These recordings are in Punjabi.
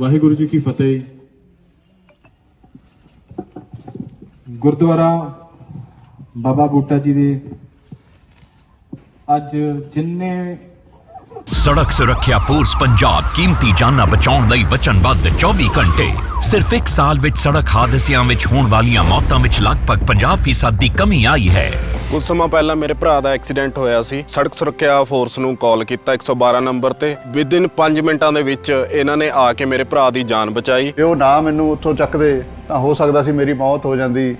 ਵਾਹਿਗੁਰੂ ਜੀ ਕੀ ਫਤਿਹ। ਗੁਰਦੁਆਰਾ ਬਾਬਾ ਬੂਟਾ ਜੀ ਦੇ। ਅੱਜ ਜਿੰਨੇ ਸੜਕ ਸੁਰੱਖਿਆ ਫੋਰਸ ਪੰਜਾਬ ਕੀਮਤੀ ਜਾਨਾਂ ਬਚਾਉਣ ਲਈ ਵਚਨਬੱਧ 24 ਘੰਟੇ। ਸਿਰਫ ਇੱਕ ਸਾਲ ਵਿੱਚ ਸੜਕ ਹਾਦਸਿਆਂ ਵਿੱਚ ਹੋਣ ਵਾਲੀਆਂ ਮੌਤਾਂ ਵਿੱਚ ਲਗਭਗ 50% ਦੀ ਕਮੀ ਆਈ ਹੈ। ਕੁਝ ਸਮਾਂ ਪਹਿਲਾਂ ਮੇਰੇ ਭਰਾ ਦਾ ਐਕਸੀਡੈਂਟ ਹੋਇਆ ਸੀ। ਸੜਕ ਸੁਰੱਖਿਆ ਫੋਰਸ ਨੂੰ ਕਾਲ ਕੀਤਾ 112 ਨੰਬਰ ਤੇ। ਵਿਦਿਨ 5 ਮਿੰਟਾਂ ਦੇ ਵਿੱਚ ਇਹਨਾਂ ਨੇ ਆ ਕੇ ਮੇਰੇ ਭਰਾ ਦੀ ਜਾਨ ਬਚਾਈ। ਉਹ ਨਾ ਮੈਨੂੰ ਉੱਥੋਂ ਚੱਕਦੇ ਤਾਂ ਹੋ ਸਕਦਾ ਸੀ ਮੇਰੀ ਮੌਤ ਹੋ ਜਾਂਦੀ।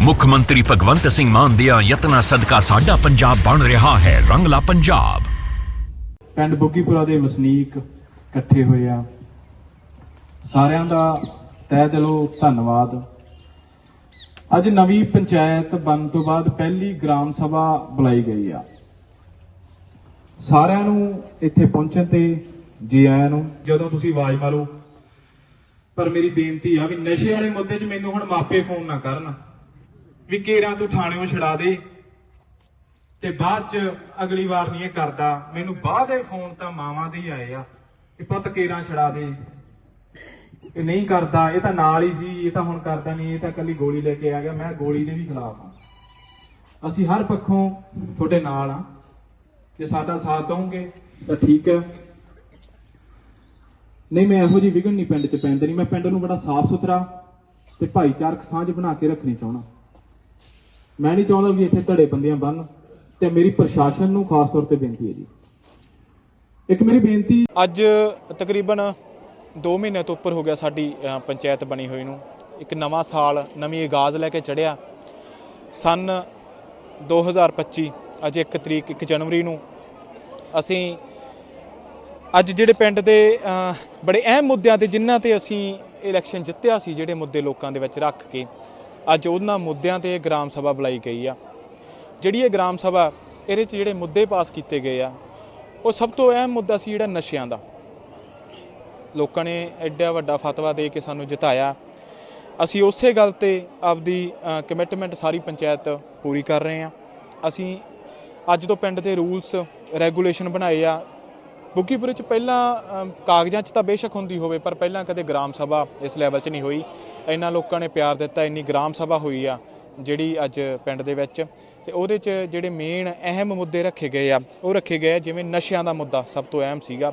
ਮੁੱਖ ਮੰਤਰੀ ਭਗਵੰਤ ਸਿੰਘ ਮਾਨ ਦੀਆਂ ਯਤਨਾਂ ਸਦਕਾ ਸਾਡਾ ਪੰਜਾਬ ਬਣ ਰਿਹਾ ਹੈ। ਰੰਗਲਾ ਪੰਜਾਬ। ਪਿੰਡ ਬੁੱਗੀਪੁਰਾ ਦੇ ਵਸਨੀਕ ਇਕੱਠੇ ਹੋਏ ਆ। ਸਾਰਿਆਂ ਦਾ ਤਹਿ ਦਿਲੋਂ ਧੰਨਵਾਦ। ਅੱਜ ਨਵੀਂ ਪੰਚਾਇਤ ਬਣਨ ਤੋਂ ਬਾਅਦ ਪਹਿਲੀ ਗ੍ਰਾਮ ਸਭਾ ਬੁਲਾਈ ਗਈ ਆ। ਸਾਰਿਆਂ ਨੂੰ ਇੱਥੇ ਪਹੁੰਚਣ ਤੇ ਜੀ ਆਇਆਂ ਨੂੰ, ਜਦੋਂ ਤੁਸੀਂ ਆਵਾਜ਼ ਮਾਰੋ, ਪਰ ਮੇਰੀ ਬੇਨਤੀ ਆ ਵੀ ਨਸ਼ੇ ਵਾਲੇ ਮੁੱਦੇ 'ਚ ਮੈਨੂੰ ਹੁਣ ਮਾਪੇ ਫੋਨ ਨਾ ਕਰਨ। ਵੀ ਕੇਰਾਂ ਤੂੰ ਥਾਣਿਓਂ ਛੜਾ ਦੇ ਤੇ ਬਾਅਦ ਚ ਅਗਲੀ ਵਾਰ ਨਹੀਂ ਇਹ ਕਰਦਾ। ਮੈਨੂੰ ਬਾਅਦ ਦੇ ਫੋਨ ਤਾਂ ਮਾਵਾਂ ਦੇ ਹੀ ਆਏ ਆ ਕਿ ਪੁੱਤ ਕੇਰਾਂ ਛੜਾ ਦੇ। ਇਹ ਨਹੀਂ ਕਰਦਾ, ਇਹ ਤਾਂ ਨਾਲ ਹੀ ਸੀ, ਇਹ ਤਾਂ ਹੁਣ ਕਰਦਾ ਨਹੀਂ, ਇਹ ਤਾਂ ਕੱਲੀ ਗੋਲੀ ਲੈ ਕੇ ਆ ਗਿਆ, ਮੈਂ ਗੋਲੀ ਦੇ ਵੀ ਖਿਲਾਫ ਹਾਂ। ਅਸੀਂ ਹਰ ਪੱਖੋਂ ਤੁਹਾਡੇ ਨਾਲ ਆ ਜੇ ਸਾਡਾ ਸਾਥ ਦਵੋਗੇ, ਤਾਂ ਠੀਕ ਹੈ। ਨਹੀਂ, ਮੈਂ ਇਹੋ ਜਿਹੀ ਵਿਗੜ ਨਹੀਂ ਪਿੰਡ ਚ ਪੈਂਦੇ ਨਹੀਂ। ਮੈਂ ਪਿੰਡ ਨੂੰ ਬੜਾ ਸਾਫ਼ ਸੁਥਰਾ ਤੇ ਭਾਈਚਾਰਕ ਸਾਂਝ ਬਣਾ ਕੇ ਰੱਖਣੀ ਚਾਹਣਾ ਮੈਂ ਨਹੀਂ ਚਾਹੁੰਦਾ ਵੀ ਇੱਥੇ ਧੜੇ ਬੰਦੀਆਂ ਬਣ ਤੇ ਮੇਰੀ ਪ੍ਰਸ਼ਾਸਨ ਨੂੰ ਖਾਸ ਤੌਰ ਤੇ ਬੇਨਤੀ ਹੈ ਜੀ। ਇੱਕ ਮੇਰੀ ਬੇਨਤੀ ਅੱਜ ਤਕਰੀਬਨ 2 ਮਹੀਨੇ ਤੋਂ ਉੱਪਰ ਹੋ ਗਿਆ ਸਾਡੀ ਪੰਚਾਇਤ ਬਣੀ ਹੋਈ ਨੂੰ। ਇੱਕ ਨਵਾਂ ਸਾਲ ਨਵੀਂ ਆਗਾਜ਼ ਲੈ ਕੇ ਚੜਿਆ ਸਨ 2025 ਅੱਜ 1 ਤਰੀਕ 1 ਜਨਵਰੀ ਨੂੰ ਅਸੀਂ ਅੱਜ ਜਿਹੜੇ ਪਿੰਡ ਦੇ ਬੜੇ ਅਹਿਮ ਮੁੱਦਿਆਂ ਤੇ ਜਿਨ੍ਹਾਂ ਤੇ ਅਸੀਂ ਇਲੈਕਸ਼ਨ ਜਿੱਤਿਆ ਸੀ, ਜਿਹੜੇ ਮੁੱਦੇ ਲੋਕਾਂ ਦੇ ਵਿੱਚ ਰੱਖ ਕੇ, ਅੱਜ ਉਹਨਾਂ ਮੁੱਦਿਆਂ ਤੇ ਗ੍ਰਾਮ ਸਭਾ ਬੁਲਾਈ ਗਈ ਆ। ਜਿਹੜੀ ਇਹ ਗ੍ਰਾਮ ਸਭਾ, ਇਹਦੇ 'ਚ ਜਿਹੜੇ ਮੁੱਦੇ ਪਾਸ ਕੀਤੇ ਗਏ ਆ, ਉਹ ਸਭ ਤੋਂ ਅਹਿਮ ਮੁੱਦਾ ਸੀ ਜਿਹੜਾ ਨਸ਼ਿਆਂ ਦਾ। ਲੋਕਾਂ ਨੇ ਐਡਾ ਵੱਡਾ ਫਤਵਾ ਦੇ ਕੇ ਸਾਨੂੰ ਜਿਤਾਇਆ। ਅਸੀਂ ਉਸੇ ਗੱਲ ਤੇ ਆਪਦੀ ਕਮਿਟਮੈਂਟ ਸਾਰੀ ਪੰਚਾਇਤ ਪੂਰੀ ਕਰ ਰਹੇ ਹਾਂ। ਅਸੀਂ ਅੱਜ ਤੋਂ ਪਿੰਡ ਦੇ ਰੂਲਸ ਰੈਗੂਲੇਸ਼ਨ ਬਣਾਏ ਆ। ਬੁੱਕੀਪੁਰ ਚ ਪਹਿਲਾਂ ਕਾਗਜ਼ਾਂ 'ਚ ਤਾਂ ਬੇਸ਼ੱਕ ਹੁੰਦੀ ਹੋਵੇ, ਪਰ ਪਹਿਲਾਂ ਕਦੇ ਗ੍ਰਾਮ ਸਭਾ ਇਸ ਲੈਵਲ 'ਚ ਨਹੀਂ ਹੋਈ। ਇੰਨਾ ਲੋਕਾਂ ਨੇ ਪਿਆਰ ਦਿੱਤਾ, ਇੰਨੀ ਗ੍ਰਾਮ ਸਭਾ ਹੋਈ ਆ, ਜਿਹੜੀ ਅੱਜ ਪਿੰਡ ਦੇ ਵਿੱਚ। ਤੇ ਉਹਦੇ 'ਚ ਜਿਹੜੇ ਮੇਨ ਅਹਿਮ ਮੁੱਦੇ ਰੱਖੇ ਗਏ ਆ, ਉਹ ਰੱਖੇ ਗਏ ਜਿਵੇਂ ਨਸ਼ਿਆਂ ਦਾ ਮੁੱਦਾ ਸਭ ਤੋਂ ਅਹਿਮ ਸੀਗਾ।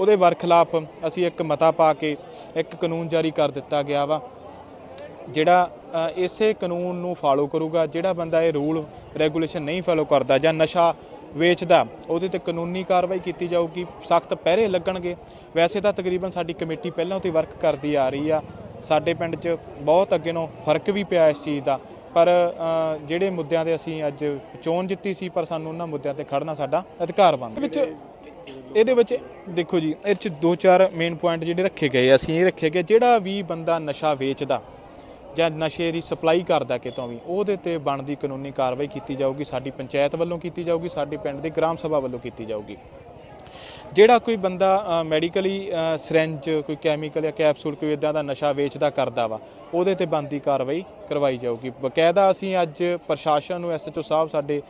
ਉਹਦੇ ਵਰਖਲਾਫ ਅਸੀਂ ਇੱਕ ਮਤਾ ਪਾ ਕੇ ਇੱਕ ਕਾਨੂੰਨ ਜਾਰੀ ਕਰ ਦਿੱਤਾ ਗਿਆ ਵਾ, ਜਿਹੜਾ ਇਸੇ ਕਾਨੂੰਨ ਨੂੰ ਫਾਲੋ ਕਰੂਗਾ, ਜਿਹੜਾ ਬੰਦਾ ਇਹ ਰੂਲ ਰੈਗੂਲੇਸ਼ਨ ਨਹੀਂ ਫਾਲੋ ਕਰਦਾ ਜਾਂ ਨਸ਼ਾ ਵੇਚਦਾ, ਉਹਦੇ ਤੇ ਕਾਨੂੰਨੀ ਕਾਰਵਾਈ ਕੀਤੀ ਜਾਊਗੀ, ਸਖਤ ਪਹਿਰੇ ਲੱਗਣਗੇ। ਵੈਸੇ ਤਾਂ ਤਕਰੀਬਨ ਸਾਡੀ ਕਮੇਟੀ ਪਹਿਲਾਂ ਤੋਂ ਹੀ ਵਰਕ ਕਰਦੀ ਆ ਰਹੀ ਆ। ਸਾਡੇ ਪਿੰਡ 'ਚ ਬਹੁਤ ਅੱਗੇ ਨੂੰ ਫ਼ਰਕ ਵੀ ਪਿਆ ਇਸ ਚੀਜ਼ ਦਾ। ਪਰ ਜਿਹੜੇ ਮੁੱਦਿਆਂ ਤੇ ਅਸੀਂ ਅੱਜ ਚੋਣ ਜਿੱਤੀ ਸੀ, ਪਰ ਸਾਨੂੰ ਉਹਨਾਂ ਮੁੱਦਿਆਂ ਤੇ ਖੜਨਾ ਸਾਡਾ ਅਧਿਕਾਰ ਬਣਦਾ। ਵਿੱਚ ਇਹਦੇ ਵਿੱਚ ਦੇਖੋ ਜੀ, ਇਹ ਚ ਦੋ ਚਾਰ ਮੇਨ ਪੁਆਇੰਟ ਜਿਹੜੇ ਰੱਖੇ ਗਏ ਅਸੀਂ ਇਹ ਰੱਖੇ ਗਏ, ਜਿਹੜਾ ਵੀ ਬੰਦਾ ਨਸ਼ਾ ਵੇਚਦਾ ਜਾਂ ਨਸ਼ੇ ਦੀ ਸਪਲਾਈ ਕਰਦਾ ਕਿਤੋਂ ਵੀ, ਉਹਦੇ ਤੇ ਬਣਦੀ ਕਾਨੂੰਨੀ ਕਾਰਵਾਈ ਕੀਤੀ ਜਾਊਗੀ, ਸਾਡੀ ਪੰਚਾਇਤ ਵੱਲੋਂ ਕੀਤੀ ਜਾਊਗੀ, ਸਾਡੇ ਪਿੰਡ ਦੀ ਗ੍ਰਾਮ ਸਭਾ ਵੱਲੋਂ ਕੀਤੀ ਜਾਊਗੀ। ਜਿਹੜਾ ਕੋਈ ਬੰਦਾ ਮੈਡੀਕਲੀ ਸਿਰੰਜ ਕੋਈ ਕੈਮੀਕਲ ਜਾਂ ਕੈਪਸੂਲ ਕੋਈ ਇਦਾਂ ਦਾ ਨਸ਼ਾ ਵੇਚਦਾ ਕਰਦਾ ਵਾ, ਉਹਦੇ ਤੇ ਬਣਦੀ ਕਾਰਵਾਈ ਕਰਵਾਈ ਜਾਊਗੀ। ਬਕਾਇਦਾ ਅਸੀਂ ਅੱਜ ਪ੍ਰਸ਼ਾਸਨ ਨੂੰ ਐਸਐਚਓ ਸਾਹਿਬ ਸਾਡੇ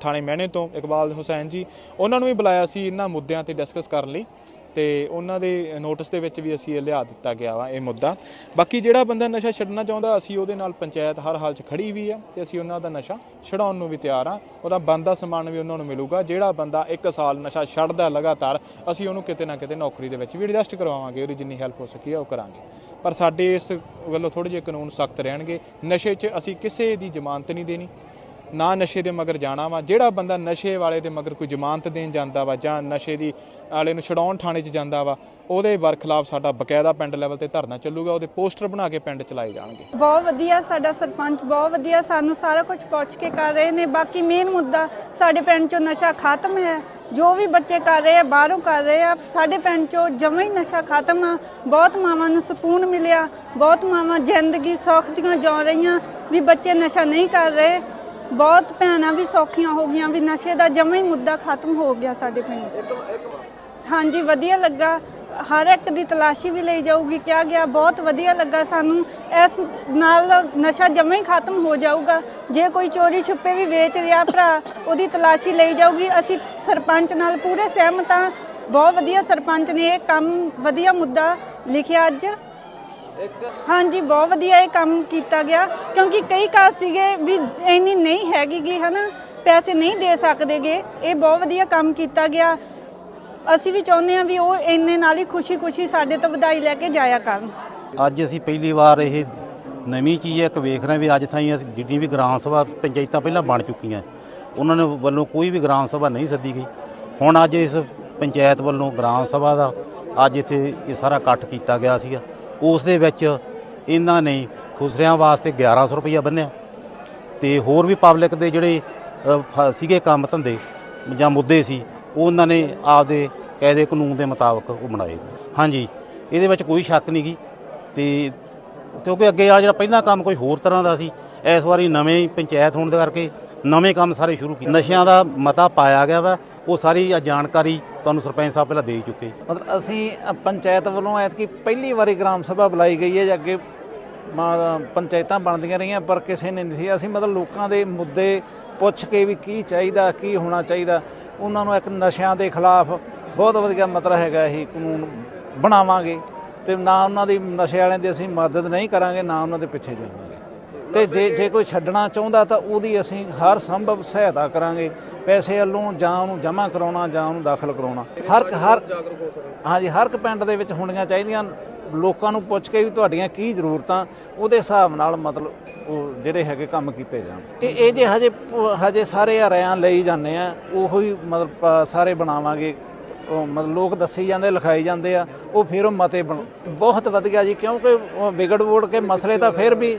ਥਾਣੇ ਮਹਿਣੇ ਤੋਂ ਇਕਬਾਲ ਹੁਸੈਨ ਜੀ, ਉਹਨਾਂ ਨੂੰ ਵੀ ਬੁਲਾਇਆ ਸੀ, ਇਹਨਾਂ ਮੁੱਦਿਆਂ ਤੇ ਡਿਸਕਸ ਕਰਨ ਲਈ। ਤੇ ਉਹਨਾਂ ਦੇ ਨੋਟਿਸ ਦੇ ਵਿੱਚ ਵੀ ਅਸੀਂ ਇਹ ਲਿਆ ਦਿੱਤਾ ਗਿਆ ਵਾ ਇਹ ਮੁੱਦਾ। ਬਾਕੀ ਜਿਹੜਾ ਬੰਦਾ ਨਸ਼ਾ ਛੱਡਣਾ ਚਾਹੁੰਦਾ, ਅਸੀਂ ਉਹਦੇ ਨਾਲ ਪੰਚਾਇਤ ਹਰ ਹਾਲ 'ਚ ਖੜੀ ਵੀ ਆ ਤੇ ਅਸੀਂ ਉਹਨਾਂ ਦਾ ਨਸ਼ਾ ਛਡਾਉਣ ਨੂੰ ਵੀ ਤਿਆਰ ਆ। ਉਹਦਾ ਬੰਦਾ ਸਮਾਨ ਵੀ ਉਹਨਾਂ ਨੂੰ ਮਿਲੂਗਾ। ਜਿਹੜਾ ਬੰਦਾ 1 ਸਾਲ ਨਸ਼ਾ ਛੱਡਦਾ ਲਗਾਤਾਰ, ਅਸੀਂ ਉਹਨੂੰ ਕਿਤੇ ਨਾ ਕਿਤੇ ਨੌਕਰੀ ਦੇ ਵਿੱਚ ਵੀ ਐਡਜਸਟ ਕਰਵਾਵਾਂਗੇ। ਉਹਦੀ ਜਿੰਨੀ ਹੈਲਪ ਹੋ ਸਕੀ ਆ, ਉਹ ਕਰਾਂਗੇ। ਪਰ ਸਾਡੇ ਇਸ ਵੱਲੋਂ ਥੋੜੇ ਜਿਹੇ ਕਾਨੂੰਨ ਸਖਤ ਰਹਿਣਗੇ। ਨਸ਼ੇ 'ਚ ਅਸੀਂ ਕਿਸੇ ਦੀ ਜ਼ਮਾਨਤ ਨਹੀਂ ਦੇਣੀ। ਨਾ ਨਸ਼ੇ ਦੇ ਮਗਰ ਜਾਣਾ ਵਾ। ਜਿਹੜਾ ਬੰਦਾ ਨਸ਼ੇ ਵਾਲੇ ਦੇ ਮਗਰ ਕੋਈ ਜ਼ਮਾਨਤ ਦੇਣ ਜਾਂਦਾ ਵਾ ਜਾਂ ਨਸ਼ੇ ਦੀ ਵਾਲੇ ਨੂੰ ਛਡਾਉਣ ਥਾਣੇ 'ਚ ਜਾਂਦਾ ਵਾ, ਉਹਦੇ ਵਰਖਲਾਫ ਸਾਡਾ ਬਕਾਇਦਾ ਪਿੰਡ ਲੈਵਲ ਤੇ ਧਰਨਾ ਚੱਲੂਗਾ, ਉਹਦੇ ਪੋਸਟਰ ਬਣਾ ਕੇ ਪਿੰਡ ਚਲਾਏ ਜਾਣਗੇ। ਬਹੁਤ ਵਧੀਆ ਸਾਡਾ ਸਰਪੰਚ, ਬਹੁਤ ਵਧੀਆ ਸਾਨੂੰ ਸਾਰਾ ਕੁਝ ਪੁੱਛ ਕੇ ਕਰ ਰਹੇ ਨੇ। ਬਾਕੀ ਮੇਨ ਮੁੱਦਾ ਸਾਡੇ ਪਿੰਡ ਚੋਂ ਨਸ਼ਾ ਖਤਮ ਹੈ। ਜੋ ਵੀ ਬੱਚੇ ਕਰ ਰਹੇ ਆ, ਬਾਹਰੋਂ ਕਰ ਰਹੇ ਆ, ਸਾਡੇ ਪਿੰਡ ਚੋਂ ਜਮਾਂ ਹੀ ਨਸ਼ਾ ਖਤਮ ਆ। ਬਹੁਤ ਮਾਵਾਂ ਨੂੰ ਸਕੂਨ ਮਿਲਿਆ। ਬਹੁਤ ਮਾਵਾਂ ਜ਼ਿੰਦਗੀ ਸੌਖ ਦੀਆਂ ਜਿਉ ਰਹੀਆਂ ਵੀ ਬੱਚੇ ਨਸ਼ਾ ਨਹੀਂ ਕਰ ਰਹੇ। ਬਹੁਤ ਭੈਣਾਂ ਵੀ ਸੌਖੀਆਂ ਹੋ ਗਈਆਂ, ਵੀ ਨਸ਼ੇ ਦਾ ਜਮਾਂ ਹੀ ਮੁੱਦਾ ਖਤਮ ਹੋ ਗਿਆ ਸਾਡੇ ਪਿੰਡ। ਹਾਂਜੀ, ਵਧੀਆ ਲੱਗਾ। ਹਰ ਇੱਕ ਦੀ ਤਲਾਸ਼ੀ ਵੀ ਲਈ ਜਾਊਗੀ, ਕਿਹਾ ਗਿਆ, ਬਹੁਤ ਵਧੀਆ ਲੱਗਾ ਸਾਨੂੰ। ਇਸ ਨਾਲ ਨਸ਼ਾ ਜਮਾਂ ਹੀ ਖਤਮ ਹੋ ਜਾਊਗਾ। ਜੇ ਕੋਈ ਚੋਰੀ ਛੁਪੇ ਵੀ ਵੇਚ ਰਿਹਾ ਭਰਾ, ਉਹਦੀ ਤਲਾਸ਼ੀ ਲਈ ਜਾਊਗੀ। ਅਸੀਂ ਸਰਪੰਚ ਨਾਲ ਪੂਰੇ ਸਹਿਮਤ ਹਾਂ। ਬਹੁਤ ਵਧੀਆ ਸਰਪੰਚ ਨੇ ਇਹ ਕੰਮ, ਵਧੀਆ ਮੁੱਦਾ ਲਿਖਿਆ ਅੱਜ। ਹਾਂਜੀ, ਬਹੁਤ ਵਧੀਆ ਇਹ ਕੰਮ ਕੀਤਾ ਗਿਆ, ਕਿਉਂਕਿ ਕਈ ਕਾਸ ਸੀਗੇ ਵੀ ਇੰਨੀ ਨਹੀਂ ਹੈਗੀਗੀ ਹਨਾ, ਪੈਸੇ ਨਹੀਂ ਦੇ ਸਕਦੇਗੇ, ਇਹ ਬਹੁਤ ਵਧੀਆ ਕੰਮ ਕੀਤਾ ਗਿਆ। ਅਸੀਂ ਵੀ ਚਾਹੁੰਦੇ ਹਾਂ ਵੀ ਉਹ ਇੰਨੇ ਨਾਲ ਹੀ ਖੁਸ਼ੀ-ਖੁਸ਼ੀ ਸਾਡੇ ਤੋਂ ਵਧਾਈ ਲੈ ਕੇ ਜਾਇਆ ਕਰਨ। ਅੱਜ ਅਸੀਂ ਪਹਿਲੀ ਵਾਰ ਇਹ ਨਵੀਂ ਚੀਜ਼ ਹੈ ਇੱਕ ਵੇਖ ਰਹੇ ਵੀ ਅੱਜ ਤਾਈਂ ਅਸੀਂ ਜਿੰਨੀ ਵੀ ਗ੍ਰਾਮ ਸਭਾ ਪੰਚਾਇਤਾਂ ਪਹਿਲਾਂ ਬਣ ਚੁੱਕੀਆਂ। ਉਹਨਾਂ ਨੇ ਵੱਲੋਂ ਕੋਈ ਵੀ ਗ੍ਰਾਮ ਸਭਾ ਨਹੀਂ ਸੱਦੀ ਗਈ। ਹੁਣ ਅੱਜ ਇਸ ਪੰਚਾਇਤ ਵੱਲੋਂ ਗ੍ਰਾਮ ਸਭਾ ਦਾ ਅੱਜ ਇੱਥੇ ਇਹ ਸਾਰਾ ਇਕੱਠ ਕੀਤਾ ਗਿਆ ਸੀਗਾ। ਉਸ ਦੇ ਵਿੱਚ ਇਹਨਾਂ ਨੇ ਖੁਸਰਿਆਂ ਵਾਸਤੇ 1100 ਰੁਪਈਆ ਬੰਨਿਆ ਤੇ ਹੋਰ ਵੀ ਪਬਲਿਕ ਦੇ ਜਿਹੜੇ ਫ- ਸੀਗੇ ਕੰਮ ਧੰਦੇ ਜਾਂ ਮੁੱਦੇ ਸੀ ਉਹ ਉਹਨਾਂ ਨੇ ਆਪਦੇ ਕਾਇਦੇ ਕਾਨੂੰਨ ਦੇ ਮੁਤਾਬਕ ਉਹ ਬਣਾਏ। ਹਾਂਜੀ, ਇਹਦੇ ਵਿੱਚ ਕੋਈ ਸ਼ੱਕ ਨਹੀਂ ਗੀ ਤੇ ਕਿਉਂਕਿ ਅੱਗੇ ਵਾਲਾ ਜਿਹੜਾ ਪਹਿਲਾ ਕੰਮ ਕੋਈ ਹੋਰ ਤਰ੍ਹਾਂ ਦਾ ਸੀ, ਇਸ ਵਾਰੀ ਨਵੇਂ ਪੰਚਾਇਤ ਹੋਣ ਦੇ ਕਰਕੇ ਨਵੇਂ ਕੰਮ ਸਾਰੇ ਸ਼ੁਰੂ ਕੀਤੇ। ਨਸ਼ਿਆਂ ਦਾ ਮਤਾ ਪਾਇਆ ਗਿਆ ਵਾ, ਉਹ ਸਾਰੀ ਜਾਣਕਾਰੀ ਤੁਹਾਨੂੰ ਸਰਪੰਚ ਸਾਹਿਬ ਪਹਿਲਾਂ ਦੇ ਚੁੱਕੇ। ਮਤਲਬ ਅਸੀਂ ਪੰਚਾਇਤ ਵੱਲੋਂ ਐਤਕੀ ਪਹਿਲੀ ਵਾਰੀ ਗ੍ਰਾਮ ਸਭਾ ਬੁਲਾਈ ਗਈ ਹੈ, ਜੇ ਅੱਗੇ ਪੰਚਾਇਤਾਂ ਬਣਦੀਆਂ ਰਹੀਆਂ, ਪਰ ਕਿਸੇ ਨੇ ਨਹੀਂ ਸੀ। ਅਸੀਂ ਮਤਲਬ ਲੋਕਾਂ ਦੇ ਮੁੱਦੇ ਪੁੱਛ ਕੇ ਵੀ ਕੀ ਚਾਹੀਦਾ, ਕੀ ਹੋਣਾ ਚਾਹੀਦਾ, ਉਹਨਾਂ ਨੂੰ ਇੱਕ ਨਸ਼ਿਆਂ ਦੇ ਖਿਲਾਫ ਬਹੁਤ ਵਧੀਆ ਮਤਲਬ ਹੈਗਾ ਇਹ ਕਾਨੂੰਨ ਬਣਾਵਾਂਗੇ ਤੇ ਨਾ ਉਹਨਾਂ ਦੀ, ਨਸ਼ੇ ਵਾਲਿਆਂ ਦੀ ਅਸੀਂ ਮਦਦ ਨਹੀਂ ਕਰਾਂਗੇ, ਨਾ ਉਹਨਾਂ ਦੇ ਪਿੱਛੇ ਜਾਵਾਂਗੇ। ਤੇ ਜੇ ਜੇ ਕੋਈ ਛੱਡਣਾ ਚਾਹੁੰਦਾ ਤਾਂ ਉਹਦੀ ਅਸੀਂ ਹਰ ਸੰਭਵ ਸਹਾਇਤਾ ਕਰਾਂਗੇ। ਪੈਸੇ ਵੱਲੋਂ ਜਾਂ ਉਹਨੂੰ ਜਮ੍ਹਾਂ ਕਰਾਉਣਾ ਜਾਂ ਉਹਨੂੰ ਦਾਖਲ ਕਰਾਉਣਾ। ਹਰ ਹਰ ਹਾਂਜੀ, ਹਰ ਇੱਕ ਪਿੰਡ ਦੇ ਵਿੱਚ ਹੋਣੀਆਂ ਚਾਹੀਦੀਆਂ। ਲੋਕਾਂ ਨੂੰ ਪੁੱਛ ਕੇ ਵੀ ਤੁਹਾਡੀਆਂ ਕੀ ਜ਼ਰੂਰਤਾਂ, ਉਹਦੇ ਹਿਸਾਬ ਨਾਲ ਮਤਲਬ ਉਹ ਜਿਹੜੇ ਹੈਗੇ ਕੰਮ ਕੀਤੇ ਜਾਣ। ਇਹ ਇਹ ਜੇ ਹਜੇ ਪ- ਹਜੇ ਸਾਰੇ ਹਰਿਆਂ ਲਈ ਜਾਂਦੇ ਆ, ਉਹੋ ਹੀ ਮਤਲਬ ਸਾਰੇ ਬਣਾਵਾਂਗੇ। ਉਹ ਮਤਲਬ ਲੋਕ ਦੱਸੀ ਜਾਂਦੇ, ਲਿਖਾਈ ਜਾਂਦੇ ਆ, ਉਹ ਫਿਰ ਉਹ ਮਤੇ ਬਣ- ਬਹੁਤ ਵਧੀਆ ਜੀ, ਕਿਉਂਕਿ ਵਿਗੜ ਵੁੜ ਕੇ ਮਸਲੇ ਤਾਂ ਫਿਰ ਵੀ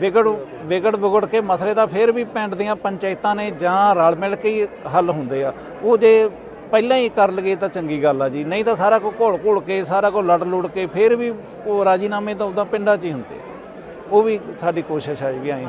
ਵਿਗੜ ਵਿਗੜ ਵਿਗੜ ਕੇ ਮਸਲੇ ਤਾਂ ਫਿਰ ਵੀ ਪਿੰਡ ਦੀਆਂ ਪੰਚਾਇਤਾਂ ਨੇ ਜਾਂ ਰਲ ਮਿਲ ਕੇ ਹੀ ਹੱਲ ਹੁੰਦੇ ਆ। ਉਹ ਜੇ ਪਹਿਲਾਂ ਹੀ ਕਰ ਲਗੇ ਤਾਂ ਚੰਗੀ ਗੱਲ ਆ ਜੀ। ਨਹੀਂ ਤਾਂ ਸਾਰਾ ਕੁਝ ਘੋਲ ਘੋਲ ਕੇ, ਸਾਰਾ ਕੁਝ ਲੜ ਲੁੜ ਕੇ ਫਿਰ ਵੀ ਉਹ ਰਾਜੀਨਾਮੇ ਤਾਂ ਉਦਾਂ ਪਿੰਡਾਂ 'ਚ ਹੀ ਹੁੰਦੇ ਆ। ਉਹ ਵੀ ਸਾਡੀ ਕੋਸ਼ਿਸ਼ ਹੈ ਜੀ ਵੀ ਆਏ